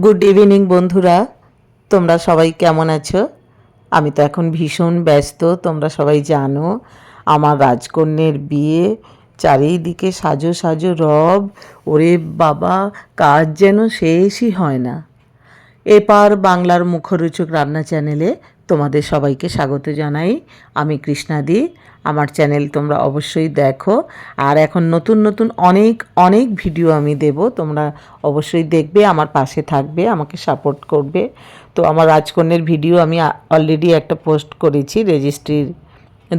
Good evening বন্ধুরা। তোমরা সবাই কেমন আছো? আমি তো এখন ভীষণ ব্যস্ত, তোমরা সবাই জানো। আমার রাজকন্যের বিয়ে, চারিদিকে সাজো সাজো রব, ওরে বাবা, কাজ যেন শেষই হয় না। এপার বাংলার মুখরোচক রান্না চ্যানেলে তোমাদের সবাইকে স্বাগত জানাই। আমি কৃষ্ণাদি। আমার চ্যানেল তোমরা অবশ্যই দেখো। আর এখন নতুন নতুন অনেক অনেক ভিডিও আমি দেব। তোমরা অবশ্যই দেখবে, আমার পাশে থাকবে, আমাকে সাপোর্ট করবে। তো আমার রাজকন্যের ভিডিও আমি অলরেডি একটা পোস্ট করেছি রেজিস্ট্রির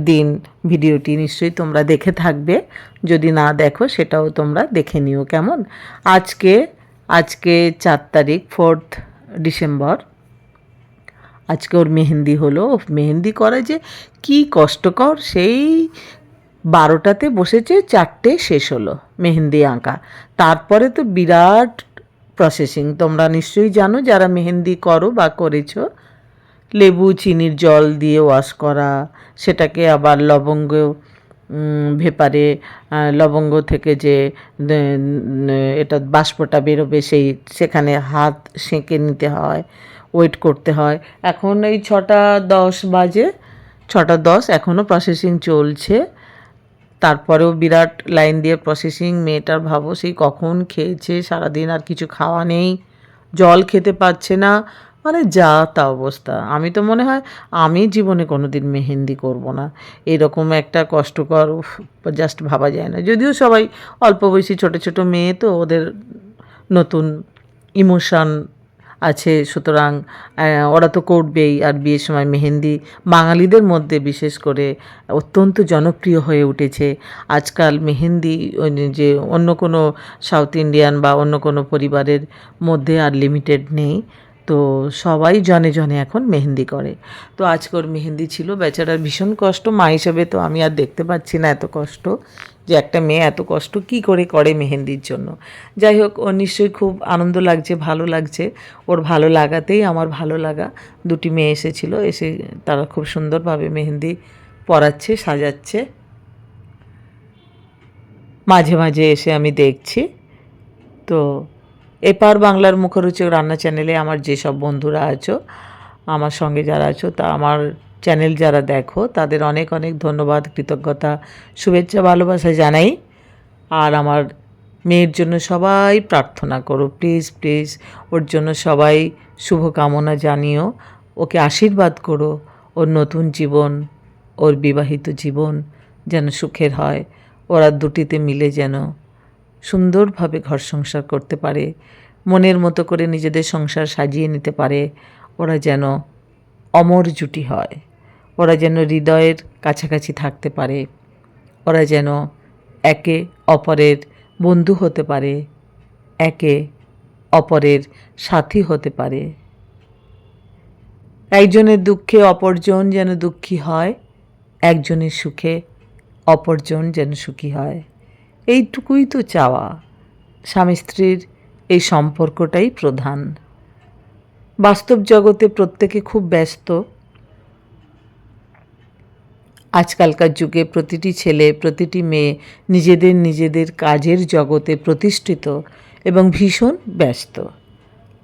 দিন ভিডিওটি নিশ্চয়ই তোমরা দেখে থাকবে। যদি না দেখো, সেটাও তোমরা দেখে নিও কেমন? আজকে আজকে চার তারিখ ফোর্থ ডিসেম্বর আজকে ওর মেহেন্দি হলো। মেহেন্দি করা যে কি কষ্টকর, সেই বারোটাতে বসেছে, চারটে শেষ হলো মেহেন্দি আঁকা। তারপরে তো বিরাট প্রসেসিং তোমরা নিশ্চয়ই জানো যারা মেহেন্দি করো বা করেছ, লেবু, চিনির জল দিয়ে ওয়াশ করা, সেটাকে আবার লবঙ্গ ভেপারে লবঙ্গ থেকে যে এটা বাষ্পটা বেরোবে সেই, সেখানে হাত সেঁকে নিতে হয়। ওয়েট করতে হয়। এখন এই ছটা দশ বাজে, ছটা দশ এখনও প্রসেসিং চলছে। তারপরেও বিরাট লাইন দিয়ে প্রসেসিং মেয়েটার ভাবো সেই কখন খেয়েছে, সারাদিন আর কিছু খাওয়া নেই, জল খেতে পাচ্ছে না। মানে যা তা অবস্থা। আমি তো মনে হয়, আমি জীবনে কোনো দিন মেহেন্দি করব না। এরকম একটা কষ্টকর জাস্ট ভাবা যায় না। যদিও সবাই অল্প বয়সী ছোটো ছোটো মেয়ে তো, ওদের নতুন ইমোশন আছে। সুতরাং ওরা তো করবেই। আর বিয়ের সময় মেহেন্দি বাঙালিদের মধ্যে বিশেষ করে অত্যন্ত জনপ্রিয় হয়ে উঠেছে। আজকাল মেহেন্দি যে অন্য কোনো সাউথ ইন্ডিয়ান বা অন্য কোনো পরিবারের মধ্যে আর লিমিটেড নেই। তো সবাই জনে জনে এখন মেহেন্দি করে। তো আজকে ওর মেহেন্দি ছিল। বেচারার ভীষণ কষ্ট। মা হিসেবে তো আমি আর দেখতে পাচ্ছি না এত কষ্ট। যে একটা মেয়ে এত কষ্ট কি করে করে মেহেন্দির জন্য? যাই হোক, ও নিশ্চয়ই খুব আনন্দ লাগছে, ভালো লাগছে। ওর ভালো লাগাতেই আমার ভালো লাগা। দুটি মেয়ে এসেছিল, এসে তারা খুব সুন্দরভাবে মেহেন্দি পরাচ্ছে, সাজাচ্ছে। মাঝে মাঝে এসে আমি দেখছি। তো এপার বাংলার মুখরোচক রান্না চ্যানেলে আমার যেসব বন্ধুরা আছো, আমার সঙ্গে যারা আছো, তা আমার চ্যানেল যারা দেখো, তাদের অনেক অনেক ধন্যবাদ, কৃতজ্ঞতা, শুভেচ্ছা, ভালোবাসা জানাই। আর আমার মেয়ের জন্য সবাই প্রার্থনা করো প্লিজ প্লিজ ওর জন্য সবাই শুভকামনা জানিও। ওকে আশীর্বাদ করো, ওর নতুন জীবন, ওর বিবাহিত জীবন যেন সুখের হয়, ওরা দুটিতে মিলে যেন সুন্দরভাবে ঘর সংসার করতে পারে, মনের মতো করে নিজেদের সংসার সাজিয়ে নিতে পারে, ওরা যেন অমর জুটি হয়। ওরা যেন হৃদয়ের কাছাকাছি থাকতে পারে। ওরা যেন একে অপরের বন্ধু হতে পারে, একে অপরের সাথী হতে পারে। একজনের দুঃখে অপরজন যেন দুঃখী হয়, একজনের সুখে অপরজন যেন সুখী হয়। এইটুকুই তো চাওয়া। স্বামী স্ত্রীর এই সম্পর্কটাই প্রধান। বাস্তব জগতে প্রত্যেকে খুব ব্যস্ত। আজকালকার যুগে প্রতিটি ছেলে, প্রতিটি মেয়ে নিজেদের নিজেদের কাজের জগতে প্রতিষ্ঠিত এবং ভীষণ ব্যস্ত।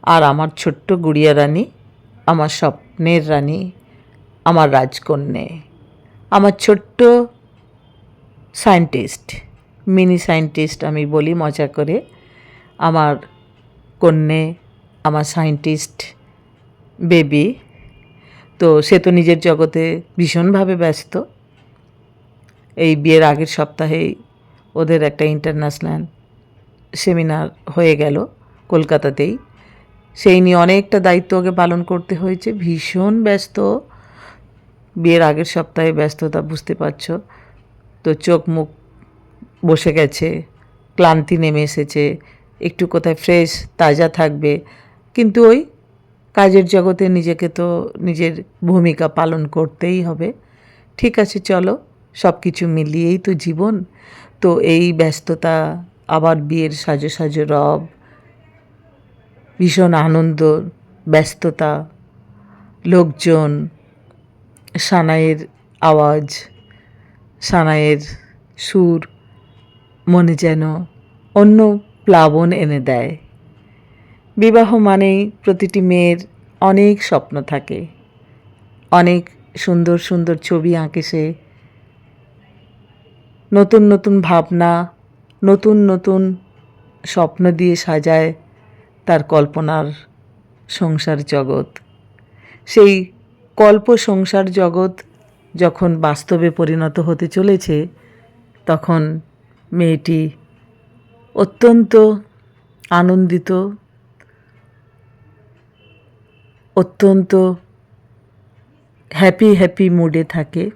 আর আমার ছোট্ট গুড়িয়া রানী, আমার স্বপ্নের রানী, আমার রাজকন্যে, আমার ছোট্ট সায়েন্টিস্ট, মিনি সায়েন্টিস্ট আমি বলি মজা করে, আমার কন্যে, আমার সায়েন্টিস্ট বেবি। তো সে তো নিজের জগতে ভীষণভাবে ব্যস্ত। এই বিয়ের আগের সপ্তাহেই ওদের একটা ইন্টারন্যাশনাল সেমিনার হয়ে গেল কলকাতাতেই। সেই নিয়ে অনেকটা দায়িত্ব ওকে পালন করতে হয়েছে। ভীষণ ব্যস্ত। বিয়ের আগের সপ্তাহে ব্যস্ততা, বুঝতে পারছ? তো চোখ মুখ বসে গেছে, ক্লান্তি নেমে এসেছে, একটু কোথায় ফ্রেশ তাজা থাকবে। কিন্তু ওই কাজের জগতে নিজেকে তো নিজের ভূমিকা পালন করতেই হবে। ঠিক আছে, চলো। সব কিছু মিলিয়েই তো জীবন। তো এই ব্যস্ততা, আবার বিয়ের সাজো সাজো রব, ভীষণ আনন্দ, ব্যস্ততা, লোকজন, সানাইয়ের আওয়াজ, সানাইয়ের সুর, মনে যেন অন্য প্লাবন এনে দেয়। বিবাহ মানেই প্রতিটি মেয়ের অনেক স্বপ্ন থাকে। অনেক সুন্দর সুন্দর ছবি আঁকে সে নতুন নতুন ভাবনা, নতুন নতুন স্বপ্ন দিয়ে সাজায় তার কল্পনার সংসার জগৎ। সেই কল্প সংসার জগৎ যখন বাস্তবে পরিণত হতে চলেছে, তখন মেয়েটি অত্যন্ত আনন্দিত, অত্যন্ত হ্যাপি হ্যাপি মুডে থাকে।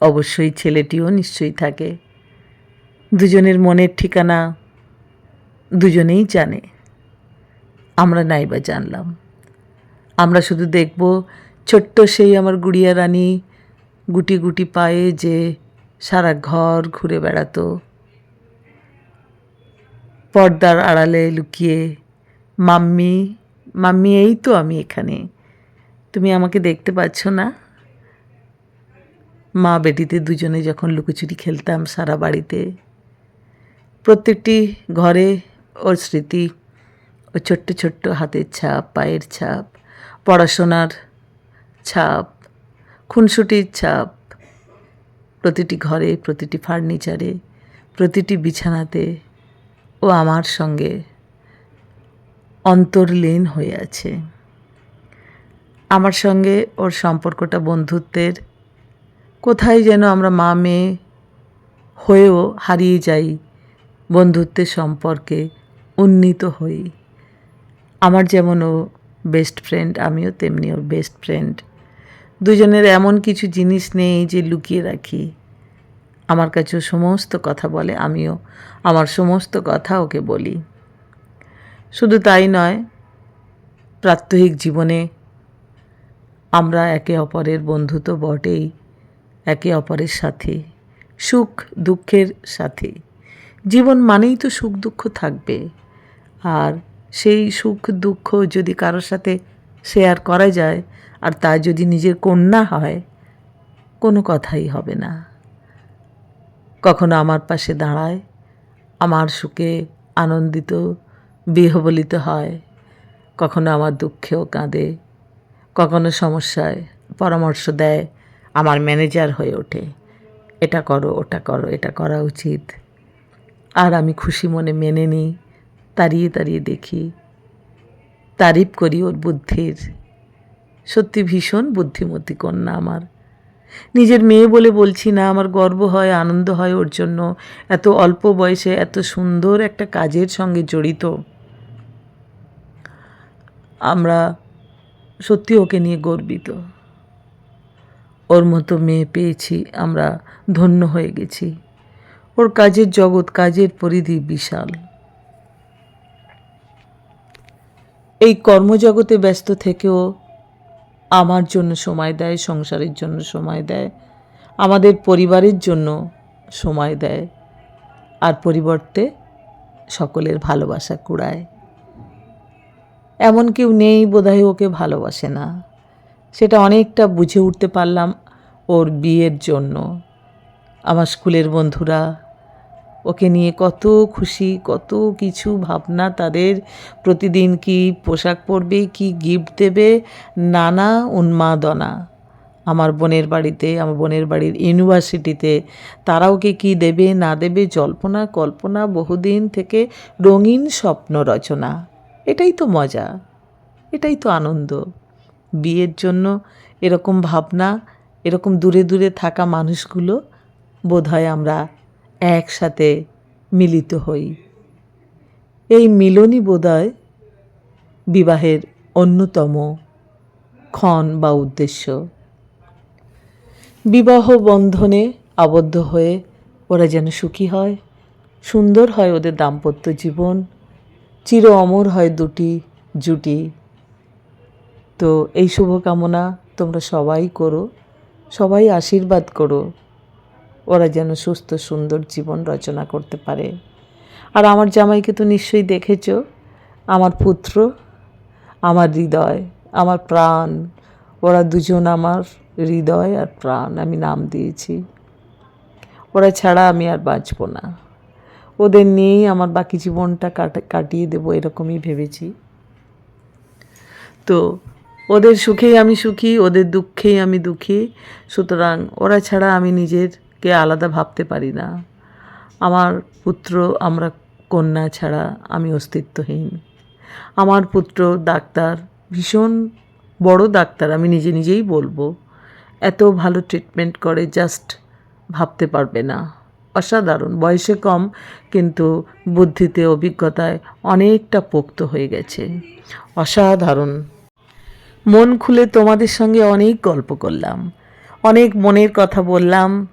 অবশ্যই ছেলেটিও নিশ্চয়ই থাকে। দুজনের মনের ঠিকানা দুজনেই জানে। আমরা নাইবা জানলাম। আমরা শুধু দেখব ছোট্ট সেই আমার গুড়িয়া রানী গুটি গুটি পায়ে যে সারা ঘর ঘুরে বেড়াতো। পর্দার আড়ালে লুকিয়ে, মাম্মি মাম্মি, এই তো আমি এখানে। তুমি আমাকে দেখতে পাচ্ছ না? মা বেটিতে দুজনে যখন লুকোচুরি খেলতাম সারা বাড়িতে, প্রত্যেকটি ঘরে ওর স্মৃতি, ও ছোট্ট ছোট্ট হাতের ছাপ, পায়ের ছাপ, পড়াশোনার ছাপ, খুনসুটির ছাপ, প্রতিটি ঘরে, প্রতিটি ফার্নিচারে, প্রতিটি বিছানাতে ও আমার সঙ্গে অন্তর্লীন হয়ে আছে। আমার সঙ্গে ওর সম্পর্কটা বন্ধুত্বের কোথায় যেন আমরা মা মেয়ে হয়েও হারিয়ে যাই বন্ধুত্বের সম্পর্কে উন্নীত হই। আমার যেমন ও বেস্ট ফ্রেন্ড আমিও তেমনি ওর বেস্ট ফ্রেন্ড দুজনের এমন কিছু জিনিস নেই যে লুকিয়ে রাখি। আমার কাছেও সমস্ত কথা বলে, আমিও আমার সমস্ত কথা ওকে বলি। শুধু তাই নয়, প্রাত্যহিক জীবনে আমরা একে অপরের বন্ধু তো বটেই। একে অপরের সাথে, সুখ দুঃখের সাথে। জীবন মানেই তো সুখ দুঃখ থাকবে। আর সেই সুখ দুঃখ যদি কারোর সাথে শেয়ার করা যায়, আর তা যদি নিজের কন্যা হয়, কোনো কথাই হবে না। কখনো আমার পাশে দাঁড়ায়, আমার সুখে আনন্দিত, বিহবলিত হয়। কখনো আমার দুঃখেও কাঁদে, কখনো সমস্যায় পরামর্শ দেয় আমার ম্যানেজার হয়ে ওঠে। এটা করো, ওটা করো, এটা করা উচিত। আর আমি খুশি মনে মেনে নিই, তাড়িয়ে তাড়িয়ে দেখি। তারিফ করি ওর বুদ্ধির। সত্যি ভীষণ বুদ্ধিমতী কন্যা আমার। নিজের মেয়ে বলে বলছি না, আমার গর্ব হয়, আনন্দ হয় ওর জন্য। এত অল্প বয়সে এত সুন্দর একটা কাজের সঙ্গে জড়িত। আমরা সত্যি ওকে নিয়ে গর্বিত। ওর মতো মেয়ে পেয়েছি, আমরা ধন্য হয়ে গেছি। ওর কাজের জগৎ কাজের পরিধি বিশাল। এই কর্মজগতে ব্যস্ত থেকেও আমার জন্য সময় দেয়, সংসারের জন্য সময় দেয়, আমাদের পরিবারের জন্য সময় দেয়, আর পরিবর্তে সকলের ভালোবাসা কুড়ায়। এমন কেউ নেই বোধহয় ওকে ভালোবাসে না। সেটা অনেকটা বুঝে উঠতে পারলাম ওর বিয়ের জন্য। আমার স্কুলের বন্ধুরা ওকে নিয়ে কত খুশি, কত কিছু ভাবনা তাদের প্রতিদিন কি পোশাক পরবে, কি গিফট দেবে, নানা উন্মাদনা। আমার বোনের বাড়িতে, আমার বোনের বাড়ির ইউনিভার্সিটিতে তারা ওকে কী দেবে, না দেবে, জল্পনা, কল্পনা, বহুদিন থেকে রঙিন স্বপ্ন রচনা। এটাই তো মজা, এটাই তো আনন্দ। বিয়ের জন্য এরকম ভাবনা, এরকম দূরে দূরে থাকা মানুষগুলো বোধহয় আমরা একসাথে মিলিত হই। এই মিলনই বোধহয় বিবাহের অন্যতম ক্ষণ বা উদ্দেশ্য। বিবাহ বন্ধনে আবদ্ধ হয়ে ওরা যেন সুখী হয়, সুন্দর হয় ওদের দাম্পত্য জীবন, চির অমর হয় দুটি জুটি তো এই শুভকামনা তোমরা সবাই করো, সবাই আশীর্বাদ করো, ওরা যেন সুস্থ, সুন্দর জীবন রচনা করতে পারে। আর আমার জামাইকে তো নিশ্চয়ই দেখেছ, আমার পুত্র, আমার হৃদয়, আমার প্রাণ, ওরা দুজন আমার হৃদয় আর প্রাণ, আমি নাম দিয়েছি। ওরা ছাড়া আমি আর বাঁচব না। ওদের নিয়েই আমার বাকি জীবনটা কাটা, কাটিয়ে দেবো, এরকমই ভেবেছি। তো ওদের সুখেই আমি সুখী, ওদের দুঃখেই আমি দুঃখী। সুতরাং ওরা ছাড়া আমি নিজেরকে আলাদা ভাবতে পারি না। আমার পুত্র, আমরা কন্যা ছাড়া আমি অস্তিত্বহীন। আমার পুত্র ডাক্তার, ভীষণ বড় ডাক্তার, আমি নিজে নিজেই বলব। এত ভালো ট্রিটমেন্ট করে জাস্ট ভাবতে পারবে না। অসাধারণ, বয়সে কম, কিন্তু বুদ্ধিতে, অভিজ্ঞতায় অনেকটা পোক্ত হয়ে গেছে। অসাধারণ। মন খুলে তোমাদের সঙ্গে অনেক গল্প করলাম। অনেক মনের কথা বললাম,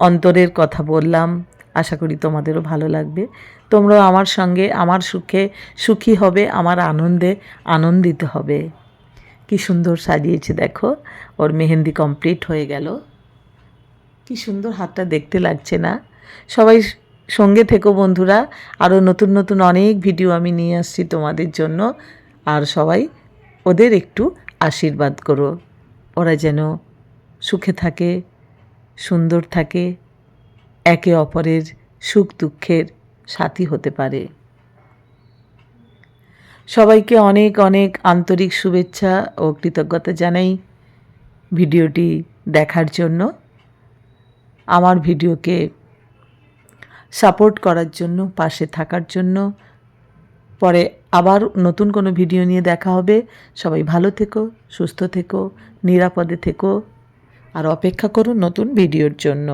অন্তরের কথা বললাম। আশা করি তোমাদেরও ভালো লাগবে। তোমরাও আমার সঙ্গে আমার সুখে, সুখী হবে, আমার আনন্দে আনন্দিত হবে। কি সুন্দর সাজিয়েছে দেখো, ওর মেহেন্দি কমপ্লিট হয়ে গেল। কি সুন্দর হাতটা দেখতে লাগছে না। সবাই সঙ্গে থেকো বন্ধুরা, আরও নতুন নতুন অনেক ভিডিও আমি নিয়ে আসছি তোমাদের জন্য। আর সবাই ওদের একটু আশীর্বাদ করো। ওরা যেন সুখে থাকে, সুন্দর থাকে, একে অপরের সুখ দুঃখের সাথী হতে পারে। সবাইকে অনেক অনেক আন্তরিক শুভেচ্ছা ও কৃতজ্ঞতা জানাই ভিডিওটি দেখার জন্য। আমার ভিডিওকে সাপোর্ট করার জন্য, পাশে থাকার জন্য। পরে আবার নতুন কোনো ভিডিও নিয়ে দেখা হবে। সবাই ভালো থেকো, সুস্থ থেকো, নিরাপদে থেকো, আর অপেক্ষা করুন নতুন ভিডিওর জন্য।